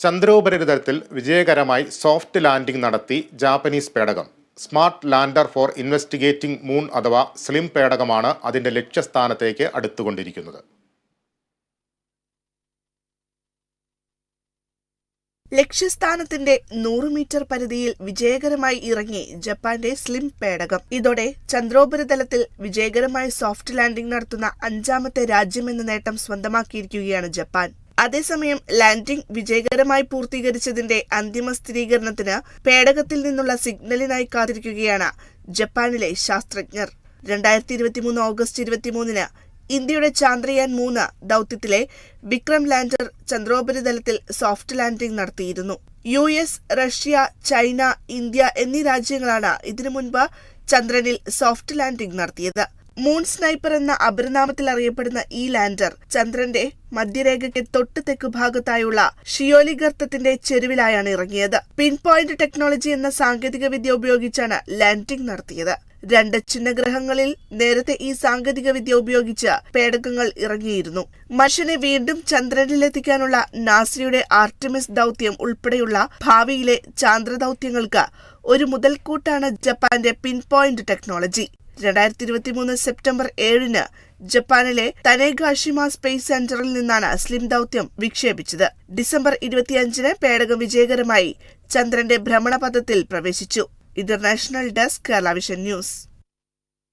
ചന്ദ്രോപരിതലത്തിൽ വിജയകരമായി soft landing നടത്തി Japanese പേടകം. Smart lander for investigating moon അഥവാ സ്ലിം പേടകമാണ് അതിന്റെ ലക്ഷ്യസ്ഥാനത്തേക്ക് അടുത്തുകൊണ്ടിരിക്കുന്നത്. ലക്ഷ്യസ്ഥാനത്തിന്റെ നൂറ് മീറ്റർ പരിധിയിൽ വിജയകരമായി ഇറങ്ങി ജപ്പാന്റെ സ്ലിം പേടകം. ഇതോടെ ചന്ദ്രോപരിതലത്തിൽ വിജയകരമായി സോഫ്റ്റ് ലാൻഡിംഗ് നടത്തുന്ന അഞ്ചാമത്തെ രാജ്യമെന്ന നേട്ടം സ്വന്തമാക്കിയിരിക്കുകയാണ് ജപ്പാൻ. അതേസമയം ലാൻഡിംഗ് വിജയകരമായി പൂർത്തീകരിച്ചതിന്റെ അന്തിമ സ്ഥിരീകരണത്തിന് പേടകത്തിൽ നിന്നുള്ള സിഗ്നലിനായി കാത്തിരിക്കുകയാണ് ജപ്പാനിലെ ശാസ്ത്രജ്ഞർ. രണ്ടായിരത്തി ഇരുപത്തിമൂന്ന് ഓഗസ്റ്റ് ഇരുപത്തിമൂന്നിന് ഇന്ത്യയുടെ ചാന്ദ്രയാൻ മൂന്ന് ദൗത്യത്തിലെ വിക്രം ലാൻഡർ ചന്ദ്രോപരിതലത്തിൽ സോഫ്റ്റ് ലാൻഡിംഗ് നടത്തിയിരുന്നു. U S Russia China India എന്നീ രാജ്യങ്ങളാണ് ഇതിനു മുൻപ് ചന്ദ്രനിൽ സോഫ്റ്റ് ലാൻഡിംഗ് നടത്തിയത്. മൂൺ സ്നൈപ്പർ എന്ന അപരനാമത്തിൽ അറിയപ്പെടുന്ന ഈ ലാൻഡർ ചന്ദ്രന്റെ മധ്യരേഖയ്ക്ക് തൊട്ട് തെക്ക് ഭാഗത്തായുള്ള ഷിയോലി ഗർത്തത്തിന്റെ ചെരുവിലായാണ് ഇറങ്ങിയത്. പിൻ പോയിന്റ് ടെക്നോളജി എന്ന സാങ്കേതിക വിദ്യ ഉപയോഗിച്ചാണ് ലാൻഡിംഗ് നടത്തിയത്. രണ്ട് ചിഹ്നഗ്രഹങ്ങളിൽ നേരത്തെ ഈ സാങ്കേതിക വിദ്യ ഉപയോഗിച്ച് പേടകങ്ങൾ ഇറങ്ങിയിരുന്നു. മനുഷ്യനെ വീണ്ടും ചന്ദ്രനിലെത്തിക്കാനുള്ള നാസയുടെ ആർട്ടിമിസ് ദൗത്യം ഉൾപ്പെടെയുള്ള ഭാവിയിലെ ചാന്ദ്ര ദൗത്യങ്ങൾക്ക് ഒരു മുതൽക്കൂട്ടാണ് ജപ്പാന്റെ പിൻ പോയിന്റ് ടെക്നോളജി. രണ്ടായിരത്തി ഇരുപത്തി മൂന്ന് സെപ്റ്റംബർ ഏഴിന് ജപ്പാനിലെ തനേഗാഷിമ സ്പേസ് സെന്ററിൽ നിന്നാണ് സ്ലിം ദൗത്യം വിക്ഷേപിച്ചത്. ഡിസംബർ ഇരുപത്തിയഞ്ചിന് പേടകം വിജയകരമായി ചന്ദ്രന്റെ ഭ്രമണപഥത്തിൽ പ്രവേശിച്ചു. International desk Kerala vision news.